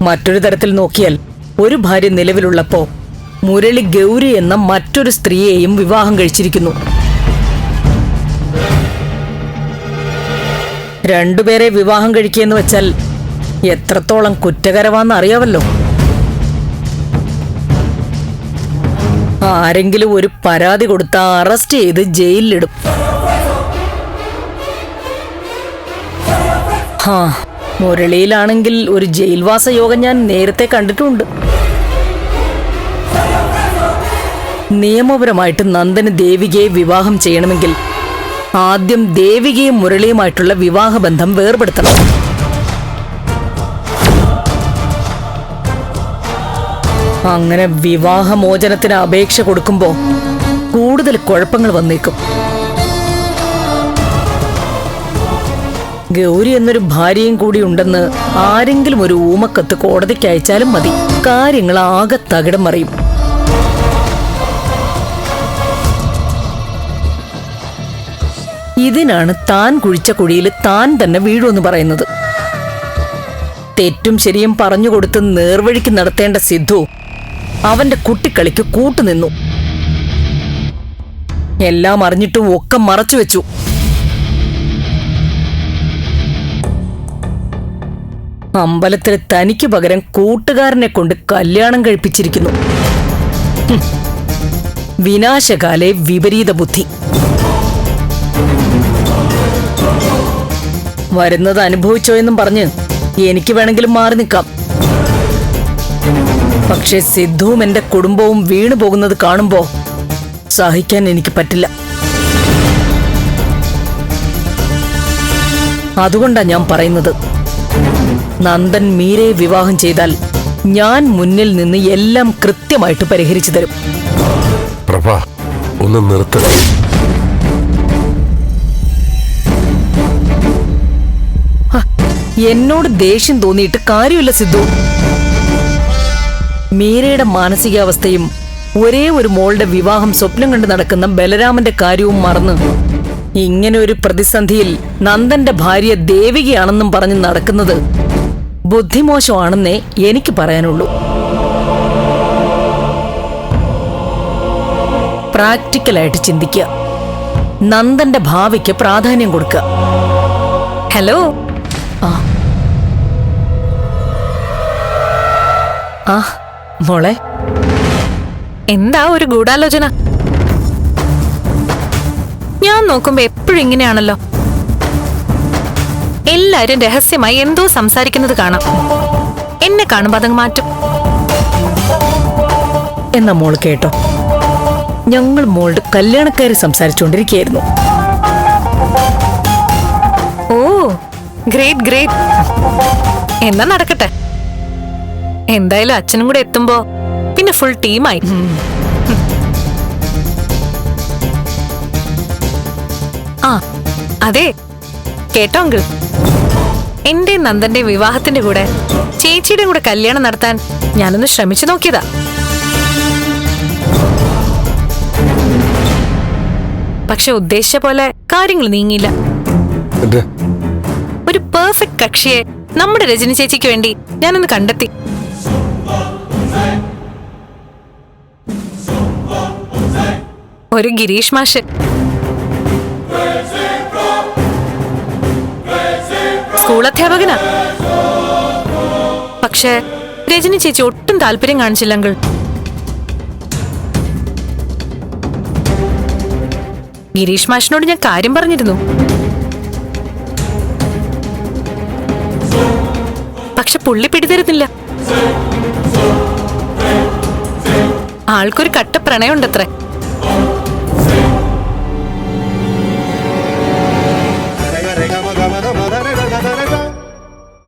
മറ്റൊരു തരത്തിൽ നോക്കിയാൽ ഒരു ഭാര്യ നിലവിലുള്ളപ്പോ മുരളി ഗൗരി എന്ന മറ്റൊരു സ്ത്രീയെയും വിവാഹം കഴിച്ചിരിക്കുന്നു. രണ്ടുപേരെ വിവാഹം കഴിക്കുകയെന്ന് വെച്ചാൽ എത്രത്തോളം കുറ്റകരമാണെന്ന് അറിയാവല്ലോ. ആരെങ്കിലും ഒരു പരാതി കൊടുത്ത അറസ്റ്റ് ചെയ്ത് ജയിലിലിടും. ഹാ. മുരളിയിലാണെങ്കിൽ ഒരു ജയിൽവാസ യോഗം ഞാൻ നേരത്തെ കണ്ടിട്ടുണ്ട്. നിയമപരമായിട്ട് നന്ദന് ദേവികയെ വിവാഹം ചെയ്യണമെങ്കിൽ ആദ്യം ദേവികയും മുരളിയുമായിട്ടുള്ള വിവാഹബന്ധം വേർപെടുത്തണം. അങ്ങനെ വിവാഹമോചനത്തിന് അപേക്ഷ കൊടുക്കുമ്പോ കൂടുതൽ കുഴപ്പങ്ങൾ വന്നേക്കും. ഗൗരി എന്നൊരു ഭാര്യയും കൂടി ഉണ്ടെന്ന് ആരെങ്കിലും ഒരു ഊമക്കത്ത് കോടതിക്ക് അയച്ചാലും മതി. കാര്യങ്ങൾ ആകെ തകിടം മറിയും. ഇതിനാണ് താൻ കുഴിച്ച കുഴിയിൽ താൻ തന്നെ വീഴുമെന്ന് പറയുന്നത്. തെറ്റും ശരിയും പറഞ്ഞു പറഞ്ഞുകൊടുത്ത് നേർവഴിക്ക് നടത്തേണ്ട സിദ്ധു അവന്റെ കുട്ടിക്കളിക്ക് കൂട്ടുനിന്നു. എല്ലാം അറിഞ്ഞിട്ടും ഒക്കെ മറച്ചു വെച്ചു. അമ്പലത്തിൽ തനിക്ക് പകരം കൂട്ടുകാരനെ കൊണ്ട് കല്യാണം കഴിപ്പിച്ചിരിക്കുന്നു. വിനാശകാലെ വിപരീത ബുദ്ധി. വരുന്നത് അനുഭവിച്ചോ എന്നും പറഞ്ഞ് എനിക്ക് വേണമെങ്കിലും മാറി നിൽക്കാം. പക്ഷെ സിദ്ധുവും എന്റെ കുടുംബവും വീണു പോകുന്നത് കാണുമ്പോ സഹിക്കാൻ എനിക്ക് പറ്റില്ല. അതുകൊണ്ടാ ഞാൻ പറയുന്നത്. നന്ദൻ മീരയെ വിവാഹം ചെയ്താൽ ഞാൻ മുന്നിൽ നിന്ന് എല്ലാം കൃത്യമായിട്ട് പരിഹരിച്ചു തരും. പ്രഭ ഒന്ന് നിർത്ത. എന്നോട് ദേഷ്യം തോന്നിയിട്ട് കാര്യമില്ല സിദ്ധു. മീരയുടെ മാനസികാവസ്ഥയും ഒരേ ഒരു മോളുടെ വിവാഹം സ്വപ്നം കണ്ട് നടക്കുന്ന ബലരാമന്റെ കാര്യവും മറന്ന് ഇങ്ങനെ ഒരു പ്രതിസന്ധിയിൽ നന്ദന്റെ ഭാര്യ ദേവികയാണെന്നും പറഞ്ഞ് നടക്കുന്നത് ബുദ്ധിമോശമാണെന്നേ എനിക്ക് പറയാനുള്ളൂ. പ്രാക്ടിക്കലായിട്ട് ചിന്തിക്കുക. നന്ദന്റെ ഭാവിക്ക് പ്രാധാന്യം കൊടുക്കുക. ഹലോ? ആ. ആ മോളെ. എന്താ ഒരു ഗൂഢാലോചന? ഞാൻ നോക്കുമ്പോ എപ്പോഴും ഇങ്ങനെയാണല്ലോ. എല്ലാരും രഹസ്യമായി എന്തോ സംസാരിക്കുന്നത് കാണാം. എന്നെ കാണുമ്പോ അതങ്ങ് മാറ്റും. എന്ന മോൾ കേട്ടോ? ഞങ്ങൾ മോളുടെ കല്യാണക്കാരി സംസാരിച്ചുകൊണ്ടിരിക്കുകയായിരുന്നു ഓ ഗ്രേറ്റ് ഗ്രേറ്റ്. എന്നാ നടക്കട്ടെ. എന്തായാലും അച്ഛനും കൂടെ എത്തുമ്പോ പിന്നെ ഫുൾ ടീമായി. ആ അതെ. കേട്ടോ അങ്കിൾ. എന്റെ നന്ദന്റെ വിവാഹത്തിന്റെ കൂടെ ചേച്ചിയുടെ കൂടെ കല്യാണം നടത്താൻ ഞാനൊന്ന് ശ്രമിച്ചു നോക്കിയതാ. പക്ഷെ ഉദ്ദേശിച്ച പോലെ കാര്യങ്ങൾ നീങ്ങിയില്ല. ഒരു പെർഫെക്റ്റ് കക്ഷിയെ നമ്മുടെ രജനി ചേച്ചിക്ക് വേണ്ടി ഞാനൊന്ന് കണ്ടെത്തി. ഒരു ഗിരീഷ് മാഷ്. സ്കൂൾ അധ്യാപകനാ പക്ഷേ രജനി ചേച്ചി ഒട്ടും താല്പര്യം കാണിച്ചില്ലെങ്കിൽ. ഗിരീഷ് മാഷിനോട് ഞാൻ കാര്യം പറഞ്ഞിരുന്നു. പക്ഷെ പുള്ളി പിടിതരുന്നില്ല. ആൾക്കൊരു കട്ട പ്രണയമുണ്ടത്രേ